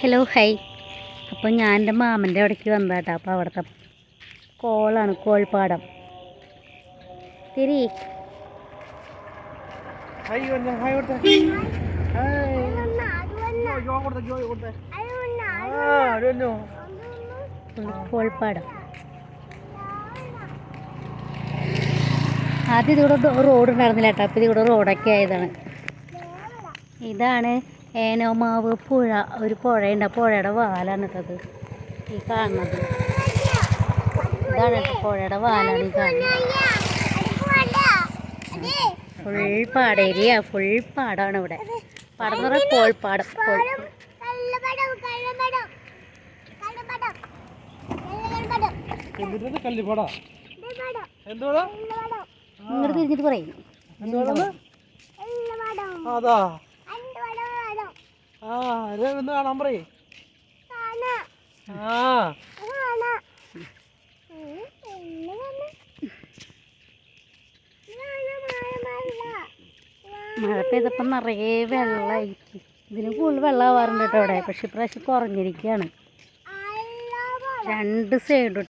Hello high അപ്പോൾ ഞാൻ എന്റെ മാമന്റെ അവിടേക്ക് വന്നതാട്ടോ. അപ്പോൾ അവിടുത്തെ കോളാണ് കോൾപാടം. തിരി. കോൾപ്പാടം ആദ്യം ഇതിവിടെ റോഡ് ഉണ്ടായിരുന്നില്ല കേട്ടോ. അപ്പോൾ ഇതിവിടെ റോഡൊക്കെ ആയതാണ്. ഇതാണ് ഏനോമാവ് പുഴ ഒരു പുഴയുണ്ട്. ആ പുഴയുടെ വാലാണ് കേട്ടത് ഈ കാണുന്നത്. ഇതാണ് പുഴയുടെ വാലാണ് ഈ കാണുന്നത്. ഫുൾ പാടേരിയ ഫുൾ പാടാണ് ഇവിടെ. പാടം എന്ന് പറഞ്ഞാൽ കോൾപ്പാടം ഇങ്ങോട്ട് തിരിഞ്ഞിട്ട് പറയും. അതാ. ആ ഒന്ന് കാണാൻ പറയേ? ആ. മഴ പെയ്തപ്പം നിറയെ വെള്ളമായിരിക്കും. ഇതിന് കൂടുതൽ വെള്ളമാവാറുണ്ട് കേട്ടോ അവിടെ പക്ഷെ ഇപ്രാവശ്യം കുറഞ്ഞിരിക്കുകയാണ്. രണ്ട് സൈഡും